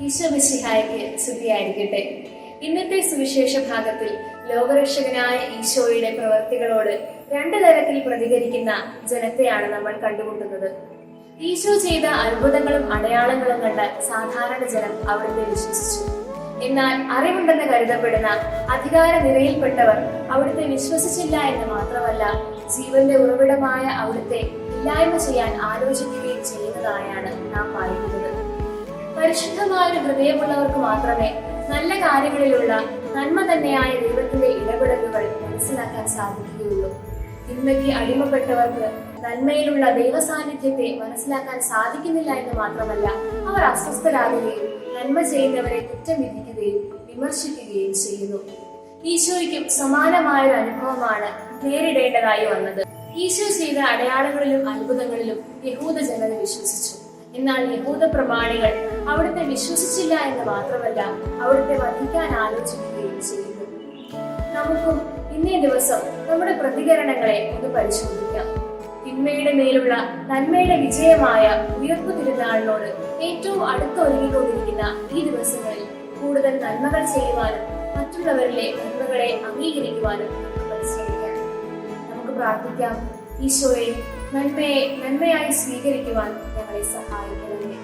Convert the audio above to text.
ഈശോ മിശിഹായ്ക്ക് സ്തുതിയായിരിക്കട്ടെ. ഇന്നത്തെ സുവിശേഷ ഭാഗത്തിൽ ലോകരക്ഷകനായ ഈശോയുടെ പ്രവൃത്തികളോട് രണ്ടു തരത്തിൽ പ്രതികരിക്കുന്ന ജനത്തെയാണ് നമ്മൾ കണ്ടുമുട്ടുന്നത്. ഈശോ ചെയ്ത അത്ഭുതങ്ങളും അടയാളങ്ങളും കണ്ട സാധാരണ ജനം അവിടുത്തെ വിശ്വസിച്ചു. എന്നാൽ അറിവുണ്ടെന്ന് കരുതപ്പെടുന്ന അധികാര നിരയിൽപ്പെട്ടവർ അവിടുത്തെ വിശ്വസിച്ചില്ല എന്ന് മാത്രമല്ല ജീവന്റെ ഉറവിടമായ അവിടുത്തെ ഇല്ലായ്മ ചെയ്യാൻ ആലോചിക്കുകയും ചെയ്യുന്നതായാണ് നാം പരിശുദ്ധമായ ഒരു ഹൃദയമുള്ളവർക്ക് മാത്രമേ നല്ല കാര്യങ്ങളിലുള്ള നന്മ തന്നെയായ ദൈവത്തിന്റെ ഇടപെടലുകൾ മനസ്സിലാക്കാൻ സാധിക്കുകയുള്ളൂ. തിന്മയ്ക്ക് അടിമപ്പെട്ടവർക്ക് നന്മയിലുള്ള ദൈവ സാന്നിധ്യത്തെ മനസ്സിലാക്കാൻ സാധിക്കുന്നില്ല എന്ന് മാത്രമല്ല അവർ അസ്വസ്ഥരാകുകയും നന്മ ചെയ്യുന്നവരെ കുറ്റം വിധിക്കുകയും വിമർശിക്കുകയും ചെയ്യുന്നു. ഈശോയ്ക്കും സമാനമായ ഒരു അനുഭവമാണ് നേരിടേണ്ടതായി വന്നത്. ഈശോ ചെയ്ത അടയാളങ്ങളിലും അത്ഭുതങ്ങളിലും യഹൂദ ജനത വിശ്വസിച്ചു. എന്നാൽ യഹൂദ പ്രമാണികൾ അവിടുത്തെ വിശ്വസിച്ചില്ല എന്ന് മാത്രമല്ല അവിടുത്തെ വധിക്കാൻ ആലോചിക്കുകയും ചെയ്യുന്നു നമുക്കും ഇന്നേ ദിവസം നമ്മുടെ പ്രതികരണങ്ങളെ ഒന്ന് പരിശോധിക്കാം. തിന്മയുടെ മേലുള്ള നന്മയുടെ വിജയമായ ഉയർപ്പു തിരുനാളിനോട് ഏറ്റവും അടുത്തൊരുങ്ങിക്കൊണ്ടിരിക്കുന്ന ഈ ദിവസങ്ങളിൽ കൂടുതൽ നന്മകൾ ചെയ്യുവാനും മറ്റുള്ളവരിലെ നന്മകളെ അംഗീകരിക്കുവാനും നമുക്ക് പ്രാർത്ഥിക്കാം. ഈശോയെ നന്മയെ നന്മയായി സ്വീകരിക്കുവാൻ ഞങ്ങളെ സഹായിക്കണമേ.